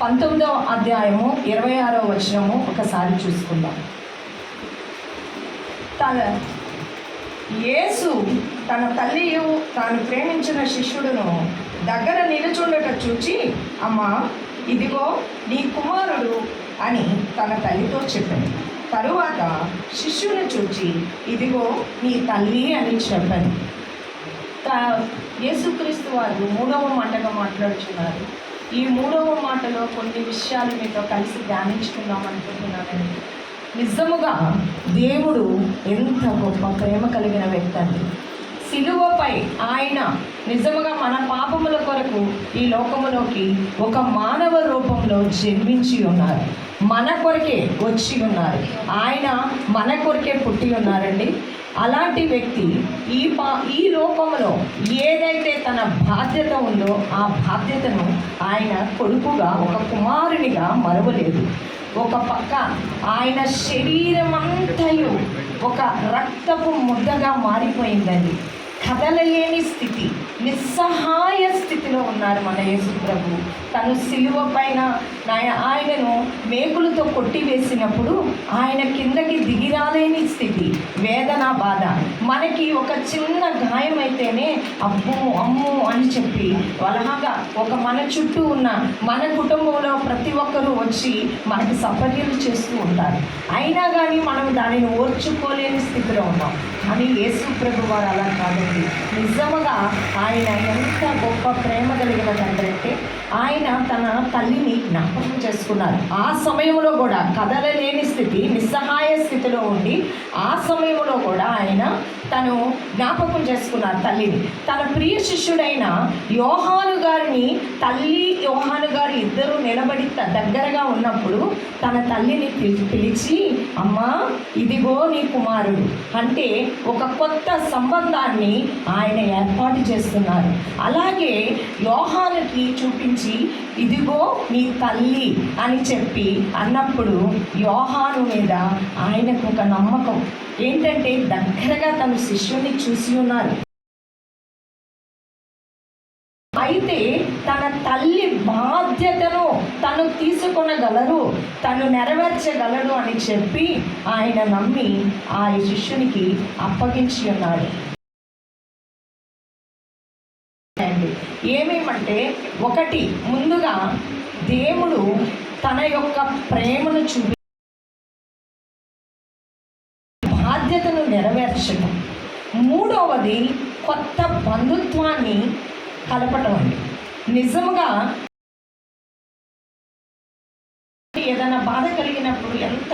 పంతొమ్మిదవ అధ్యాయము ఇరవై ఆరో వచనము ఒకసారి చూసుకుందాం. తన యేసు తన తల్లియు తాను ప్రేమించిన శిష్యుడును దగ్గర నిలుచుండట చూచి అమ్మా ఇదిగో నీ కుమారుడు అని తన తల్లితో చెప్పాను తరువాత శిష్యుని చూచి ఇదిగో నీ తల్లి అని చెప్పాను త- యేసుక్రీస్తు వారు మూడవ మంటగా మాట్లాడుతున్నారు ఈ మూడవ మాటలో కొన్ని విషయాలు మీతో కలిసి ధ్యానించుకుందాం అనుకుంటున్నానండి నిజముగా దేవుడు ఎంత గొప్ప ప్రేమ కలిగిన వ్యక్తి అండి. సిలువపై ఆయన నిజముగా మన పాపముల కొరకు ఈ లోకములోకి ఒక మానవ రూపంలో జన్మించి ఉన్నారు. మన కొరకే వచ్చి ఉన్నారు. ఆయన మన కొరకే పుట్టి ఉన్నారండి. అలాంటి వ్యక్తి ఈ పా ఈ లోకంలో ఏదైతే తన బాధ్యత ఉందో ఆ బాధ్యతను ఆయన కొడుకుగా ఒక కుమారునిగా మరవలేదు. ఒక పక్క ఆయన శరీరం అంతయు ఒక రక్తపు ముద్దగా మారిపోయిందండి కదలలేని స్థితి నిస్సహా ఉన్నారు మన యేసు ప్రభు తను సిలువ పైన ఆయనను మేకులతో కొట్టివేసినప్పుడు ఆయన కిందకి దిగిరాలేని స్థితి వేదన బాధ. మనకి ఒక చిన్న గాయం అయితేనే అబ్బో అమ్ము అని చెప్పి అలాగా ఒక మన చుట్టూ ఉన్న మన కుటుంబంలో ప్రతి ఒక్కరూ వచ్చి మనకి సఫర్యలు చేస్తూ ఉంటారు. అయినా కానీ మనం దానిని ఓర్చుకోలేని స్థితిలో ఉన్నాం. కానీ యేసు ప్రభు వారు అలా కాదండి. నిజముగా ఆయన ఎంత గొప్ప ప్రేమ కలిగిన తండ్రి అంటే ఆయన తన తల్లిని జ్ఞాపకం చేసుకున్నారు. ఆ సమయంలో కూడా కదలలేని స్థితి నిస్సహాయ స్థితిలో ఉండి ఆ సమయంలో కూడా ఆయన తను జ్ఞాపకం చేసుకున్నారు తల్లిని. తన ప్రియ శిష్యుడైన యోహాను గారిని తల్లి యోహాను గారు ఇద్దరు నిలబడి త- దగ్గరగా ఉన్నప్పుడు తన తల్లిని పిలి- పిలిచి అమ్మా ఇదిగో నీ కుమారుడు. అంటే ఒక కొత్త సంబంధాన్ని ఆయన ఏర్పాటు చేస్తున్నారు. అలాగే యోహానుకి చూపించి ఇదిగో నీ తల్లి అని చెప్పి అన్నప్పుడు యోహాను మీద ఆయనకు ఒక నమ్మకం. ఏంటంటే దగ్గరగా తన శిష్యుని చూసి ఉన్నారు. అయితే తన తల్లి బాధ్యతను తను తీసుకొనగలరు తను నెరవేర్చగలరు అని చెప్పి ఆయన నమ్మి ఆ శిష్యునికి అప్పగించి ఉన్నాడు. ఏమేమంటే ఒకటి ముందుగా దేవుడు తన యొక్క ప్రేమను చూపి బాధ్యతను నెరవేర్చడం. మూడవది కొత్త బంధుత్వాన్ని కలపటం అండి. నిజముగా ఏదైనా బాధ కలిగినప్పుడు ఎంత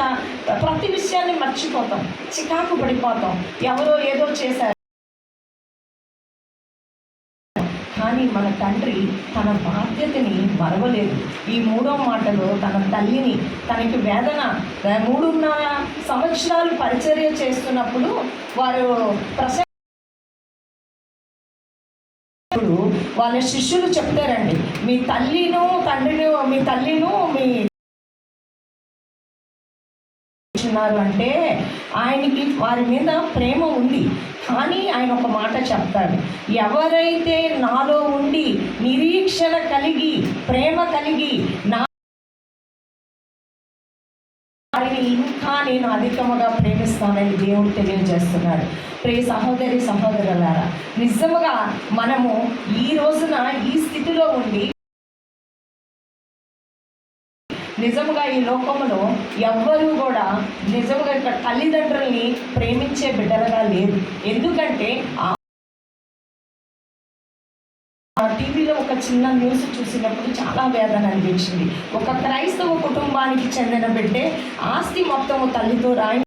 ప్రతి విషయాన్ని మర్చిపోతాం. చికాకు పడిపోతాం. ఎవరో ఏదో చేశారు. కానీ మన తండ్రి తన బాధ్యతని మరవలేదు. ఈ మూడో మాటలో తన తల్లిని తనకి వేదన మూడున్నర సంవత్సరాలు పరిచర్య చేస్తున్నప్పుడు వారు ప్రస వాళ్ళ శిష్యులు చెప్తారండి మీ తల్లిను తండ్రిని మీ తల్లిను మీ ఉన్నారు అంటే ఆయనకి వారి మీద ప్రేమ ఉంది. కానీ ఆయన ఒక మాట చెప్తాడు. ఎవరైతే నాలో ఉండి నిరీక్షణ కలిగి ప్రేమ కలిగి నా వారిని ఇంకా నేను అధికముగా ప్రేమిస్తానని దేవుడు తెలియజేస్తున్నాడు. ప్రే సహోదరి సహోదరులారా నిజముగా మనము ఈ రోజున ఈ స్థితిలో ఉండి నిజముగా ఈ లోకంలో ఎవ్వరూ కూడా నిజముగా ఇక్కడ తల్లిదండ్రుల్ని ప్రేమించే బిడ్డలుగా లేరు. ఎందుకంటే ఆ టీవీలో ఒక చిన్న న్యూస్ చూసినప్పుడు చాలా వేదన అనిపించింది. ఒక క్రైస్తవ కుటుంబానికి చెందిన బిడ్డే ఆస్తి మొత్తము తల్లితో రాయి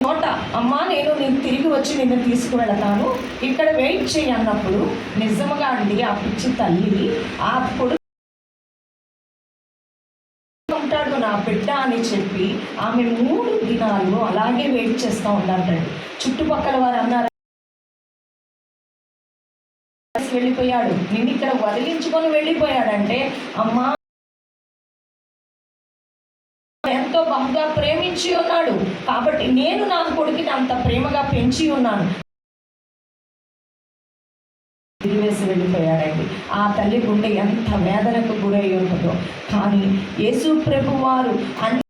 నోట అమ్మా నేను నేను తిరిగి వచ్చి నిన్ను తీసుకువెళతాను. ఇక్కడ వెయిట్ చేయి అన్నప్పుడు నిజముగా అండి ఆ పిచ్చి తల్లి ఆ కొడుకు అని చెప్పి ఆమె మూడు దినాలు అలాగే వెయిట్ చేస్తూ ఉందంటాడు చుట్టుపక్కల వారు అన్నారు వెళ్ళిపోయాడు. నిన్ను ఇక్కడ వదిలించుకొని వెళ్ళిపోయాడంటే అమ్మా ఎంతో బాగా ప్రేమించి ఉన్నాడు. కాబట్టి నేను నా కొడుకుని అంత ప్రేమగా పెంచి ఉన్నాను. తిరివేసి వెళ్ళిపోయాడండి ఆ తల్లి గుండె ఎంత వేదనకు గురై ఉంటుందో. కానీ యేసు ప్రభు వారు అన్ని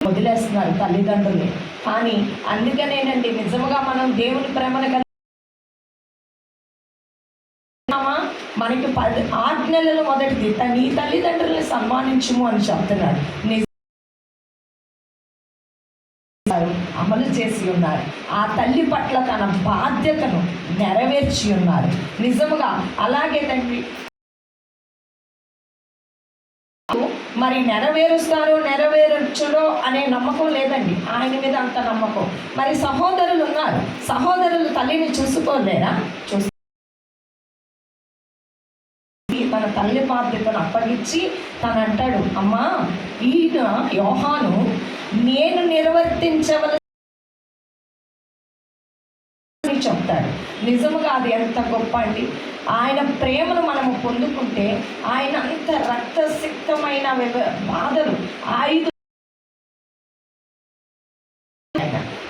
వదిలేస్తున్నారు తల్లిదండ్రుల్ని. కానీ అందుకనేనండి నిజముగా మనం దేవుని ప్రేమను కలిగి మనకి పది ఆజ్ఞలలో మొదటిది తన నీ తల్లిదండ్రుల్ని సన్మానించుము అని చెప్తున్నాడు చేసి ఉన్నారు. ఆ తల్లి పట్ల తన బాధ్యతను నెరవేర్చి ఉన్నారు. నిజముగా అలాగే తండ్రి మరి నెరవేరుస్తారో నెరవేర్చుడో అనే నమ్మకం లేదండి. ఆయన మీద అంత నమ్మకం. మరి సహోదరులు ఉన్నారు. సహోదరులు తల్లిని చూసుకోలేరా? చూసి తన తల్లి బాధ్యతను అప్పగించి తను అంటాడు అమ్మా ఈయన యోహాను నేను నిర్వర్తించవలసి చెప్తాడు. నిజముగా అది ఎంత గొప్ప అండి. ఆయన ప్రేమను మనము పొందుకుంటే ఆయన అంత రక్తసిక్తమైన బాధలు ఆయుధ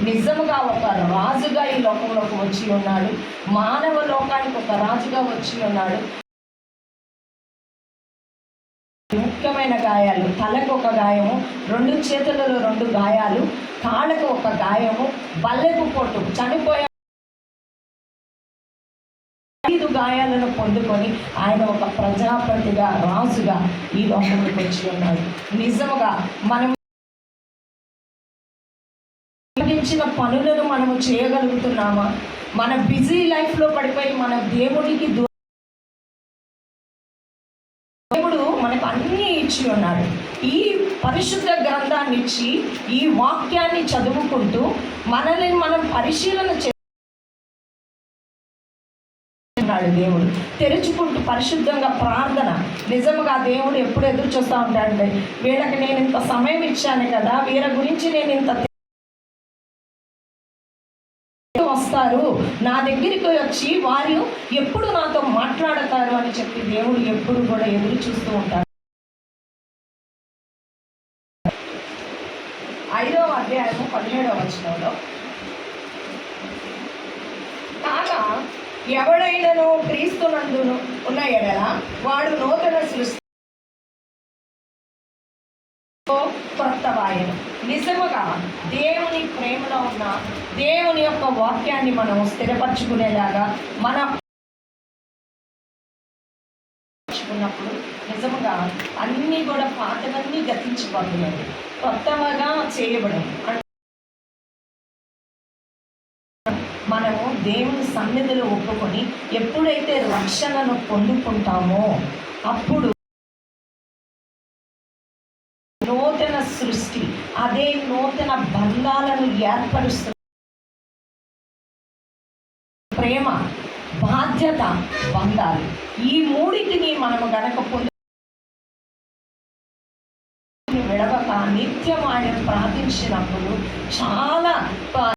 నిజముగా ఒక రాజుగా ఈ లోకంలోకి వచ్చి ఉన్నాడు. మానవ లోకానికి ఒక రాజుగా వచ్చి ఉన్నాడు. ముఖ్యమైన గాయాలు తలకు ఒక గాయము రెండు చేతులలో రెండు గాయాలు కాళ్ళకు ఒక గాయము బల్లెకు పొట్టు చనిపోయే సహాయాలను పొందుకొని ఆయన ఒక ప్రజాపతిగా రాజుగా ఈ లోకంలోకి వచ్చి ఉన్నాడు. నిజముగా మనం పనులను మనము చేయగలుగుతున్నామా? మన బిజీ లైఫ్లో పడిపోయి మన దేవుడికి దేవుడు మనకు అన్నీ ఇచ్చి ఉన్నాడు. ఈ పరిశుద్ధ గ్రంథాన్ని ఇచ్చి ఈ వాక్యాన్ని చదువుకుంటూ మనల్ని మనం పరిశీలన చే ఉన్నాడు దేవుడు. తెరుచుకుంటూ పరిశుద్ధంగా ప్రార్థన. నిజముగా దేవుడు ఎప్పుడు ఎదురు చూస్తూ ఉంటాడంటే వీళ్ళకి నేను ఇంత సమయం ఇచ్చాను కదా వీళ్ళ గురించి నేను ఇంత వస్తారు. నా దగ్గరికి వచ్చి వారు ఎప్పుడు నాతో మాట్లాడతారు అని చెప్పి దేవుడు ఎప్పుడు కూడా ఎదురు చూస్తూ ఉంటాడు. ఐదవ అధ్యాయము పదిహేడవ వచనంలో ఎవడైనను క్రీస్తునందును ఉన్న ఎడల వాడు నూతన సృష్టి కొత్త వాయను నిజముగా దేవుని ప్రేమలో ఉన్న దేవుని యొక్క వాక్యాన్ని మనం స్థిరపరచుకునేలాగా మన పరచుకున్నప్పుడు నిజముగా అన్నీ కూడా పాతవన్నీ గతించిపోతున్నాయి. కొత్తగా చేయబడం దేవుని సన్నిధిలో ఒప్పుకొని ఎప్పుడైతే రక్షణను పొందుకుంటామో అప్పుడు నూతన సృష్టి అదే నూతన బంధాలను ఏర్పరుస్తుంది ప్రేమ బాధ్యత బంధాలు. ఈ మూడింటిని మనము గనక పొందు విడవక నిత్యం ఆయన ప్రార్థించినప్పుడు చాలా ప-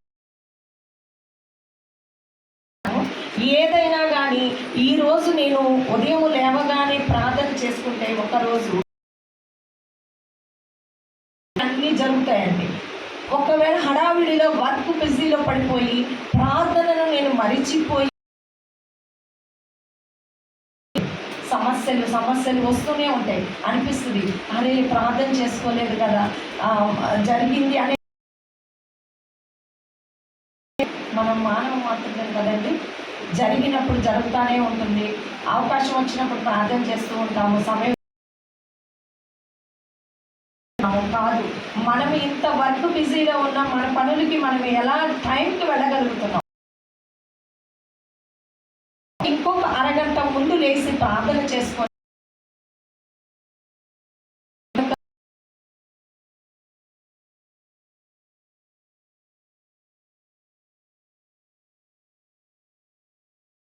ఏదైనా కానీ ఈ రోజు నేను ఉదయం లేవగానే ప్రార్థన చేసుకుంటే ఒకరోజు అన్నీ జరుగుతాయండి. ఒకవేళ హడావిడిలో వర్క్ బిజీలో పడిపోయి ప్రార్థనను నేను మరిచిపోయి సమస్యలు సమస్యలు వస్తూనే ఉంటాయి. అనిపిస్తుంది అరే ప్రార్థన చేసుకోలేదు కదా ఆ, జరిగింది అనే మనం మానవ మాత్రమే కదండి. జరిగినప్పుడు జరుగుతూనే ఉంటుంది. అవకాశం వచ్చినప్పుడు ప్రార్థన చేస్తూ ఉంటాము. సమయం కాదు. మనం ఇంత వర్క్ బిజీలో ఉన్న మన పనులకి మనం ఎలా టైంకి వెళ్ళగలుగుతున్నాం? ఇంకొక అరగంట ముందు లేచి ప్రార్థన చేసుకొని